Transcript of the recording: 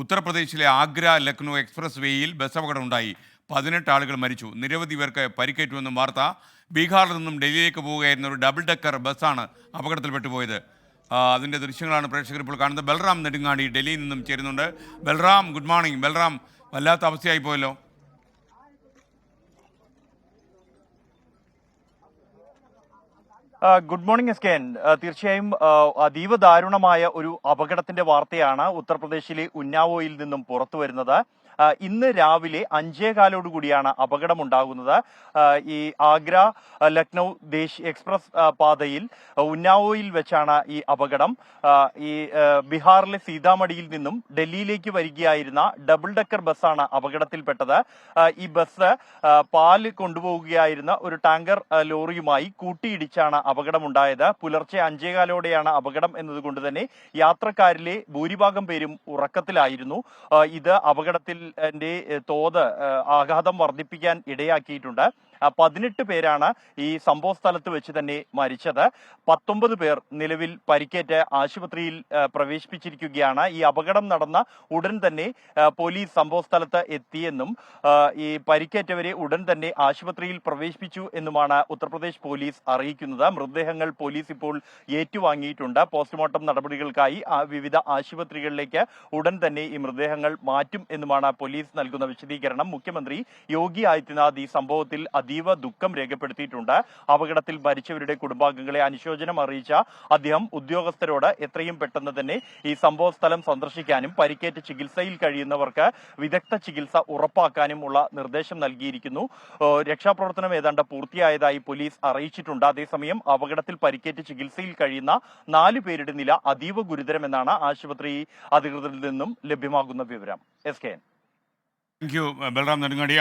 ഉത്തർപ്രദേശിലെ ആഗ്ര ലക്നൗ എക്സ്പ്രസ് വേയിൽ ബസ് അപകടമുണ്ടായി പതിനെട്ട് ആളുകൾ മരിച്ചു. നിരവധി പേർക്ക് പരിക്കേറ്റുവെന്നും വാർത്ത ബീഹാറിൽ നിന്നും ഡൽഹിയിലേക്ക് പോവുകയായിരുന്ന ഒരു ഡബിൾ ഡെക്കർ ബസ്സാണ് അപകടത്തിൽപ്പെട്ടു പോയത് അതിന്റെ ദൃശ്യങ്ങളാണ് പ്രേക്ഷകർ ഇപ്പോൾ കാണുന്നത്. ബൽറാം നെടുങ്ങാടി ഡൽഹിയിൽ നിന്നും ചേരുന്നുണ്ട്. Balram good morning. ബൽറാം വല്ലാത്ത അവസ്ഥയായി പോയല്ലോ good morning S K N തീർച്ചയായും അതീവ ദാരുണമായ ഒരു അപകടത്തിന്റെ വാർത്തയാണ് ഉത്തർപ്രദേശിലെ ഉന്നാവോയിൽ നിന്നും പുറത്തു വരുന്നത്. ഇന്ന് രാവിലെ അഞ്ചേകാലോടുകൂടിയാണ് അപകടമുണ്ടാകുന്നത്. ഉണ്ടാകുന്നത് ഈ ആഗ്ര ലക്നൗ ദേശീയ എക്സ്പ്രസ് പാതയിൽ ഉന്നാവോയിൽ വെച്ചാണ് ഈ അപകടം. ഈ ബീഹാറിലെ സീതാമടിയിൽ നിന്നും ഡൽഹിയിലേക്ക് വരികയായിരുന്ന ഡബിൾ ഡെക്കർ ബസ്സാണ് അപകടത്തിൽപ്പെട്ടത്. ഈ ബസ് പാൽ കൊണ്ടുപോവുകയായിരുന്ന ഒരു ടാങ്കർ ലോറിയുമായി കൂട്ടിയിടിച്ചാണ് അപകടമുണ്ടായത്. പുലർച്ചെ അഞ്ചേകാലോടെയാണ് അപകടം എന്നതുകൊണ്ട് തന്നെ യാത്രക്കാരിലെ ഭൂരിഭാഗം പേരും ഉറക്കത്തിലായിരുന്നു. ഇത് അപകടത്തിൽ തോത് ആഘാതം വർദ്ധിപ്പിക്കാൻ ഇടയാക്കിയിട്ടുണ്ട്. പതിനെട്ട് പേരാണ് ഈ സംഭവ സ്ഥലത്ത് വെച്ച് തന്നെ മരിച്ചത്. പത്തൊമ്പത് പേർ നിലവിൽ പരിക്കേറ്റ് ആശുപത്രിയിൽ പ്രവേശിപ്പിച്ചിരിക്കുകയാണ്. ഈ അപകടം നടന്ന ഉടൻ തന്നെ പോലീസ് സംഭവ സ്ഥലത്ത് എത്തിയെന്നും ഈ പരിക്കേറ്റവരെ ഉടൻ തന്നെ ആശുപത്രിയിൽ പ്രവേശിപ്പിച്ചു എന്നുമാണ് ഉത്തർപ്രദേശ് പോലീസ് അറിയിക്കുന്നത്. മൃതദേഹങ്ങൾ പോലീസ് ഇപ്പോൾ ഏറ്റുവാങ്ങിയിട്ടുണ്ട്. പോസ്റ്റ്മോർട്ടം നടപടികൾക്കായി വിവിധ ആശുപത്രികളിലേക്ക് ഉടൻ തന്നെ ഈ മൃതദേഹങ്ങൾ മാറ്റും എന്നുമാണ് പോലീസ് നൽകുന്ന വിശദീകരണം. മുഖ്യമന്ത്രി യോഗി ആദിത്യനാഥ് ഈ സംഭവത്തിൽ അതീവ ദുഃഖം രേഖപ്പെടുത്തിയിട്ടുണ്ട്. അപകടത്തിൽ മരിച്ചവരുടെ കുടുംബാംഗങ്ങളെ അനുശോചനം അറിയിച്ച അദ്ദേഹം ഉദ്യോഗസ്ഥരോട് എത്രയും പെട്ടെന്ന് തന്നെ ഈ സംഭവ സ്ഥലം സന്ദർശിക്കാനും പരിക്കേറ്റ് ചികിത്സയിൽ കഴിയുന്നവർക്ക് വിദഗ്ധ ചികിത്സ ഉറപ്പാക്കാനും ഉള്ള നിർദ്ദേശം നൽകിയിരിക്കുന്നു. രക്ഷാപ്രവർത്തനം ഏതാണ്ട് പൂർത്തിയായതായി പോലീസ് അറിയിച്ചിട്ടുണ്ട്. അതേസമയം അപകടത്തിൽ പരിക്കേറ്റ് ചികിത്സയിൽ കഴിയുന്ന നാല് പേരുടെ നില അതീവ ഗുരുതരമെന്നാണ് ആശുപത്രി അധികൃതരിൽ നിന്നും ലഭ്യമാകുന്ന വിവരം. S K thank you Balram Nedungadi.